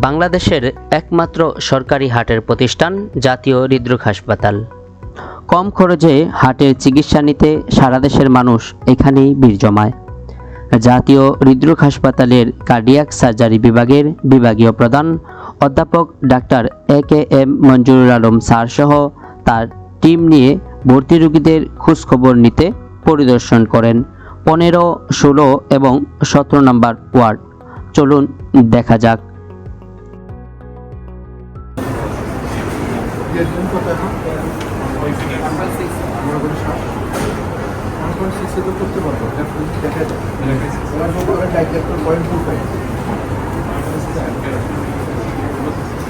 বাংলাদেশের একমাত্র সরকারি হাটের প্রতিষ্ঠান জাতীয় হৃদরোগ হাসপাতাল। কম খরচে হাটের চিকিৎসা নিতে সারা দেশের মানুষ এখানেই ভিড় জমায়। জাতীয় হৃদরোগ হাসপাতালের কার্ডিয়াক সার্জারি বিভাগের বিভাগীয় প্রধান অধ্যাপক doctor A K M Manjurul Alam sir সহ তার টিম নিয়ে ভর্তি রোগীদের খোঁজখবর নিতে পরিদর্শন করেন। পনেরো, ষোলো এবং সতেরো নম্বর ওয়ার্ড। চলুন দেখা যাক। এরকম কত এখন আমরা বলি ষাট আমার করে তো করতে পারব দেখা যায় এবার মনে করেন ডাইরেক্টর পয়েন্ট টু ফাইভ আচ্ছা ওষুধ অ্যাডমিট করতেছেন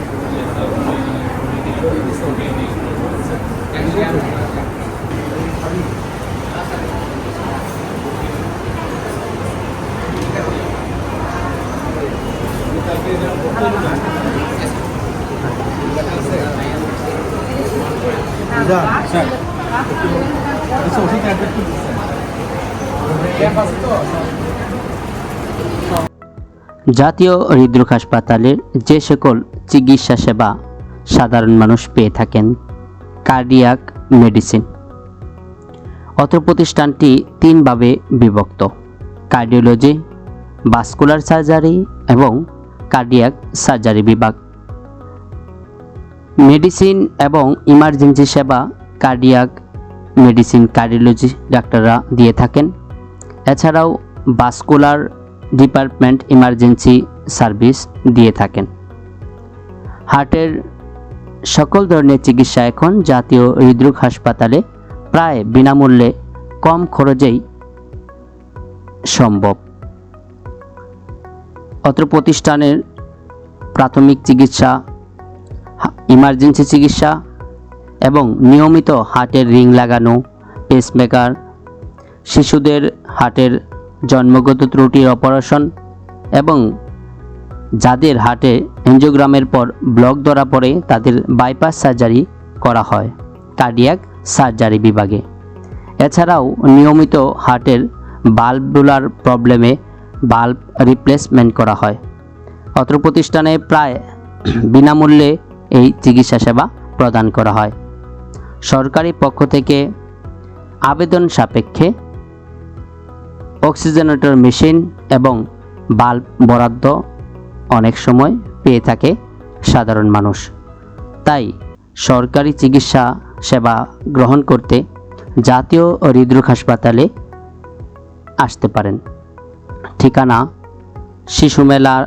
ক্যাম্প আছে তো জাতীয় হৃদরোগ হাসপাতালের যে সকল চিকিৎসা সেবা সাধারণ মানুষ পেয়ে থাকেন কার্ডিয়াক মেডিসিন অত্র প্রতিষ্ঠানটি তিনভাবে বিভক্ত কার্ডিওলজি ভাস্কুলার সার্জারি এবং কার্ডিয়াক সার্জারি বিভাগ। মেডিসিন এবং ইমার্জেন্সি সেবা কার্ডিয়াক মেডিসিন কার্ডিওলজি ডাক্তাররা দিয়ে থাকেন। এছাড়াও ভাস্কুলার ডিপার্টমেন্ট ইমার্জেন্সি সার্ভিস দিয়ে থাকেন। হার্টের সকল ধরনের চিকিৎসা এখন জাতীয় হৃদরোগ হাসপাতালে প্রায় বিনামূল্যে কম খরচেই সম্ভব। অত্র প্রতিষ্ঠানের প্রাথমিক চিকিৎসা ইমার্জেন্সি চিকিৎসা এবং নিয়মিত হার্টের রিং লাগানো পেসমেকার শিশুদের হার্টের জন্মগত ত্রুটির অপারেশন এবং যাদের হার্টে এনজিওগ্রামের পর ব্লক ধরা পড়ে তাদের বাইপাস সার্জারি করা হয় কার্ডিয়াক সার্জারি বিভাগে। এছাড়াও নিয়মিত হার্টের বাল্বুলার প্রবলেমে বাল্ব রিপ্লেসমেন্ট করা হয়। অত্র প্রতিষ্ঠানে প্রায় বিনামূল্যে এই চিকিৎসা সেবা প্রদান করা হয়। সরকারি পক্ষ থেকে আবেদন সাপেক্ষে অক্সিজেনেটর মেশিন এবং বাল্ব বরাদ্দ অনেক সময় পেয়ে থাকে সাধারণ মানুষ। তাই সরকারি চিকিৎসা সেবা গ্রহণ করতে জাতীয় হৃদরোগ হাসপাতালে আসতে পারেন। ঠিকানা শিশু মেলার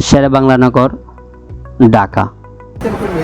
শেরেবাংলানগর ঢাকা।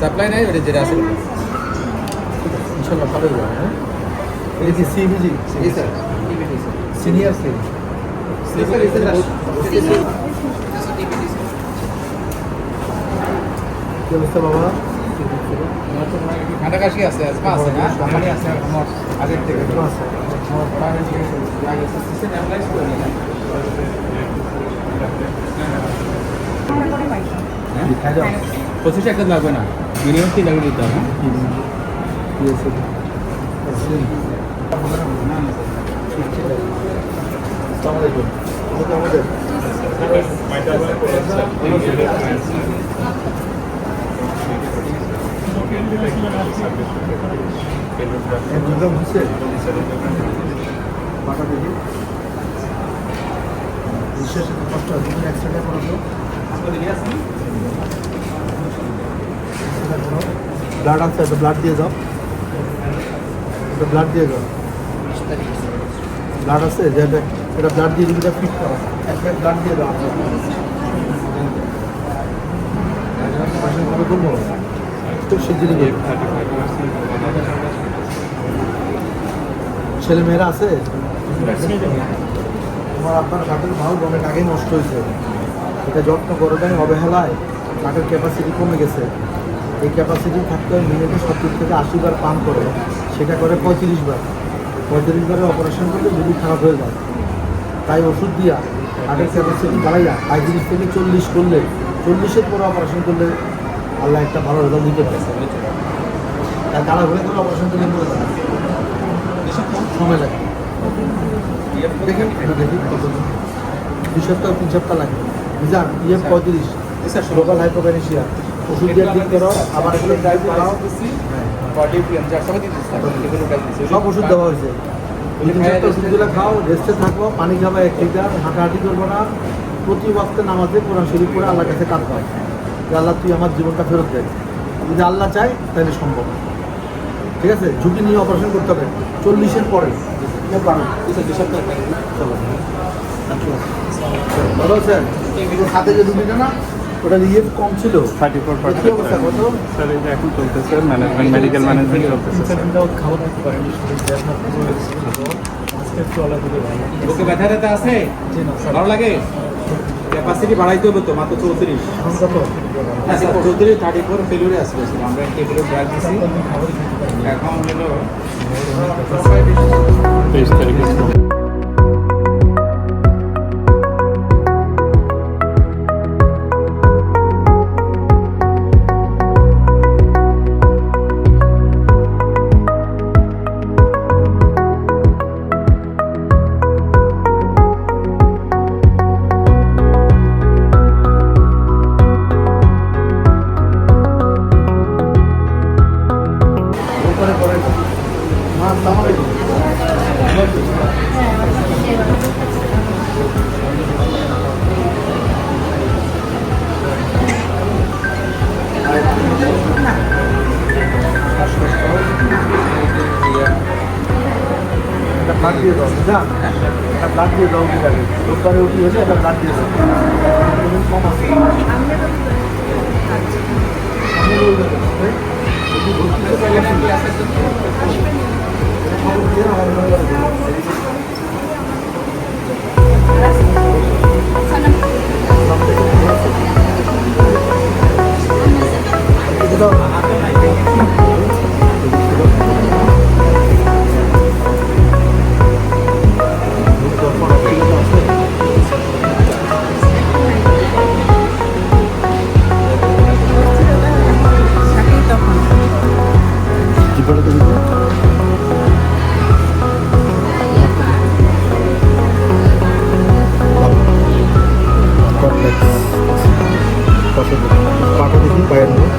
সাপ্লাই নাই ওটা যেটা আছে। ইনশাল্লাহ ভালো যাবে হ্যাঁ? এটা কি সিবিজি সিনিয়র কি অবস্থা বাবা? ঠান্ডা কাশি আছে আজকে আছে না আমারই আছে আমার আগের থেকে। আছে? লিখা যাও পঁচিশ একদম লাগবে না? হচ্ছে পাটা দেখি বিশ্বাস কষ্ট আছে তুমি এক্সট্রাটা করো তো ব্লাড আছে তো ব্লাড দিয়ে যাও। তো ব্লাড দিয়ে যাও। ব্লাড আছে, যে এটা ব্লাড দিয়ে দিবি ফিট করো, একটা ব্লাড দিয়ে দাও। শিগগিরই ছেলে মেয়েরা আছে? তোমার আপনার কাঠের ভালো অনেক আগেই নষ্ট হয়েছে। এটা যত্ন করাটাই অবহেলায় কাঠের ক্যাপাসিটি কমে গেছে। এই ক্যাপাসিটি থাকতে হয় মিনিটে সত্তর থেকে আশি বার পাম্প করে সেটা করে পঁয়ত্রিশ বার। পঁয়ত্রিশ বারে অপারেশন করলে যদি খারাপ হয়ে যায় তাই ওষুধ দিয়া হার্টের ক্যাপাসিটি বাড়াইয়া পঁয়ত্রিশ থেকে চল্লিশ করলে চল্লিশের পরে অপারেশন করলে আল্লাহ একটা ভালো রেজাল্ট দিতে পারে। তাই তারা ঘুরে করে অপারেশন করলে যায় সময় লাগে। দেখেন দেখি। দুই সপ্তাহ তিন সপ্তাহ লাগে। বুঝলাম ইএফ পঁয়ত্রিশ। লোকাল হাইপোকাইনেশিয়া ওষুধ দিয়ে ঠিক করো আবার এগুলো ড্রাইভ করাও। সব ওষুধ দেওয়া হয়েছে। ওষুধগুলো খাও রেস্টে থাকো পানি খাবা এক লিটার হাঁটাহাঁটি করব না। প্রতি ওয়াক্তে নামাজে কোরআন শরীফ করে আল্লাহর কাছে কাঁদবা। যে আল্লাহ তুই আমার জীবনটা ফেরত দেয় যদি আল্লাহ চাই তাহলে সম্ভব। ঠিক আছে? ঝুঁকি নিয়ে অপারেশন করতে হবে। চল্লিশের পরে। ভালো স্যার হাতে যে রুটিটা না ওটা ইয়ে কম ছিল। থার্টি ফোর কি অবস্থা? কত? স্যার এটা এখন চলতেছে ম্যানেজমেন্ট মেডিকেল ম্যানেজমেন্ট চলতেছে স্যার বুকে ব্যথা ট্যাথা আছে? ভালো লাগে? ক্যাপাসিটি বাড়াইতে হবে তো মাত্র চৌত্রিশ। চৌত্রিশ থার্টি ফোর ফেলুরে আসবে আমরা টেবিলে ড্রাগ দিছি। এখন হলো তেইশ তারিখে দিয়ে দাও বুঝলা? একটা ব্লাড দিয়ে দাও ঠিক আছে রোববারে উঠি হয়েছে একটা ব্লাড দিয়ে দাও। ওজন কম আছে সামনে রয়ে lumayan